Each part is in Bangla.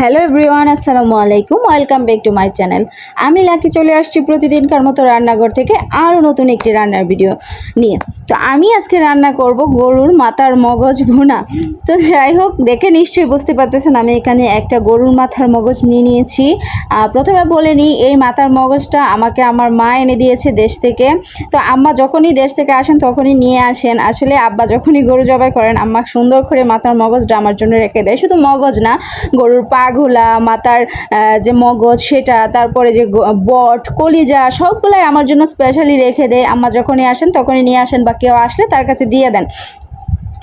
হ্যালো এভরিওয়ান আসসালামু আলাইকুম welcome back to my channel আমি লাকি চলে আসছি প্রতিদিনকার মতো রান্নাঘর থেকে আরও নতুন একটি রান্নার ভিডিও নিয়ে। তো আমি আজকে রান্না করব গরুর মাথার মগজ ভুনা। তো যাই হোক, দেখে নিশ্চয়ই বুঝতে পারতেছেন আমি এখানে একটা গরুর মাথার মগজ নিয়ে নিয়েছি। প্রথমে বলে নিই, এই মাথার মগজটা আমাকে আমার মা এনে দিয়েছে দেশ থেকে। তো আম্মা যখনই দেশ থেকে আসেন তখনই নিয়ে আসেন। আসলে আব্বা যখনই গরু জবাই করেন, আম্মা সুন্দর করে মাথার মগজটা আমার জন্য রেখে দেয়। শুধু মগজ না, গরুর মাথার আহ, যে মগজ সেটা তারপরে যে বট কলিজা সবগুলাই আমার জন্য স্পেশালি রেখে দেয়। আম্মা যখনই আসেন তখনই নিয়ে আসেন বা কেউ আসলে তার কাছে দিয়ে দেন।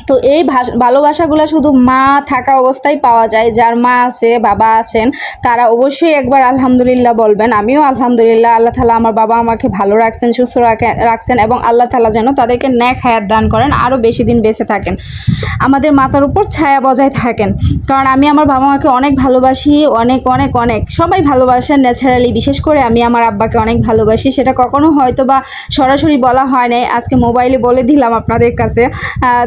তো এই ভালোবাসাগুলো শুধু মা থাকা অবস্থায় পাওয়া যায়, যার মা আছে, বাবা আছেন, তারা অবশ্যই একবার আলহামদুলিল্লাহ বলবেন, আমিও আলহামদুলিল্লাহ, আল্লাহ তালা আমার বাবা আমাকে ভালো রাখছেন, সুস্থ রাখে- রাখছেন এবং আল্লাহ তালা যেন তাদেরকে ন্যাক হায়াত দান করেন, আরও বেশি দিন বেঁচে থাকেন। আমাদের মাথার উপর ছায়া বজায় থাকেন, কারণ আমি আমার বাবা মাকে অনেক ভালোবাসি, অনেক অনেক অনেক, সবাই ভালোবাসেন ন্যাচারালি, বিশেষ করে আমি আমার আব্বাকে অনেক ভালোবাসি, সেটা কখনো হয়তো বা সরাসরি বলা হয় নাই, আজকে মোবাইলে বলে দিলাম আপনাদের কাছে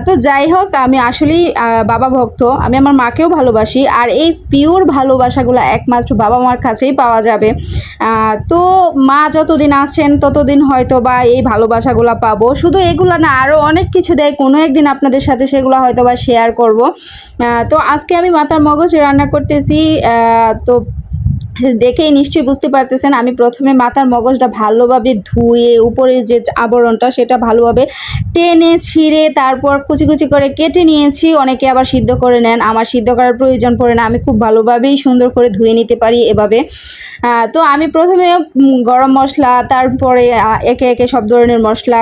তো যাই হোক, আমি আসলেই বাবা ভক্ত। আমি আমার মাকেও ভালোবাসি। আর এই পিওর ভালোবাসাগুলো একমাত্র বাবা মার কাছেই পাওয়া যাবে। তো মা যতদিন আছেন, ততদিন হয়তো বা এই ভালোবাসাগুলো পাবো। শুধু এগুলো না আরও অনেক কিছু দেয়। কোনো একদিন আপনাদের সাথে সেগুলো হয়তো বা শেয়ার করব তো আজকে আমি মাথার মগজ রান্না করতেছি। তো দেখেই নিশ্চয়ই বুঝতে পারতেছেন, আমি প্রথমে মাথার মগজটা ভালোভাবে ধুয়ে উপরে যে আবরণটা সেটা ভালোভাবে টেনে ছিঁড়ে তারপর কুচি কুচি করে কেটে নিয়েছি, অনেকে আবার সিদ্ধ করে নেন, আমার সিদ্ধ করার প্রয়োজন পড়ে না, আমি খুব ভালোভাবেই সুন্দর করে ধুয়ে নিতে পারি এভাবে। তো আমি প্রথমে গরম মশলা, তারপরে একে একে সব ধরনের মশলা,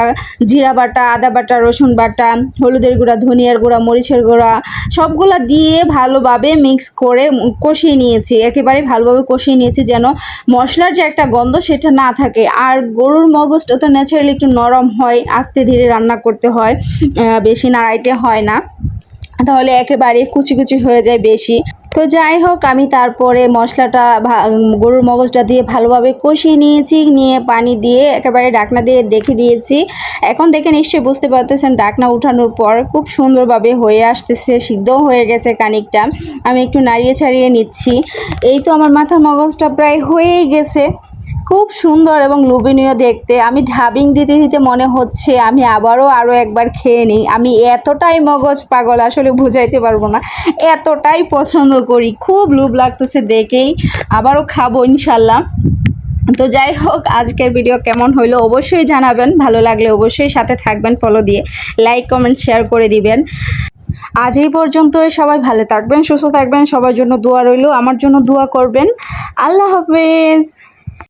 জিরা বাটা, আদা বাটা, রসুন বাটা, হলুদের গুঁড়া, ধনিয়ার গুঁড়া, মরিচের গুঁড়া, সবগুলা দিয়ে ভালোভাবে মিক্স করে কষিয়ে নিয়েছি, একেবারে ভালোভাবে কষিয়ে নিয়েছি যেন মশলার যে একটা গন্ধ সেটা না থাকে। আর গরুর মগজটা তো ন্যাচারালি একটু নরম হয়, আস্তে ধীরে রান্না করতে হয় বেশি নাড়াইতে হয় না। তাহলে একেবারে কুচি কুচি হয়ে যায় বেশি। তো যাই হোক, আমি তারপরে মশলাটা গরুর মগজটা দিয়ে ভালোভাবে কষিয়ে নিয়েছি, নিয়ে পানি দিয়ে একেবারে ডাকনা দিয়ে দেখে দিয়েছি। এখন দেখে নিশ্চয়ই বুঝতে পারতেছেন ডাকনা উঠানোর পর খুব সুন্দরভাবে হয়ে আসতেছে সিদ্ধ হয়ে গেছে কানিকটা আমি একটু নাড়িয়ে ছাড়িয়ে নিচ্ছি। এই তো আমার মাথার মগজটা প্রায় হয়েই গেছে। খুব সুন্দর এবং লোভনীয় দেখতে। আমি ঢাবিং দিতে দিতে মনে হচ্ছে আমি আবারও আরও একবার খেয়ে নিই। আমি এতটাই মগজ পাগল, আসলে বুঝাইতে পারব না। এতটাই পছন্দ করি। খুব লোভ লাগতেছে দেখেই। আবারও খাব ইনশাল্লাহ। তো যাই হোক, আজকের ভিডিও কেমন হইল অবশ্যই জানাবেন। ভালো লাগলে অবশ্যই সাথে থাকবেন ফলো দিয়ে লাইক কমেন্ট শেয়ার করে দিবেন। আজ এই পর্যন্ত সবাই ভালো থাকবেন, সুস্থ থাকবেন। সবার জন্য দোয়া রইল। আমার জন্য দোয়া করবেন। আল্লাহ হাফেজ।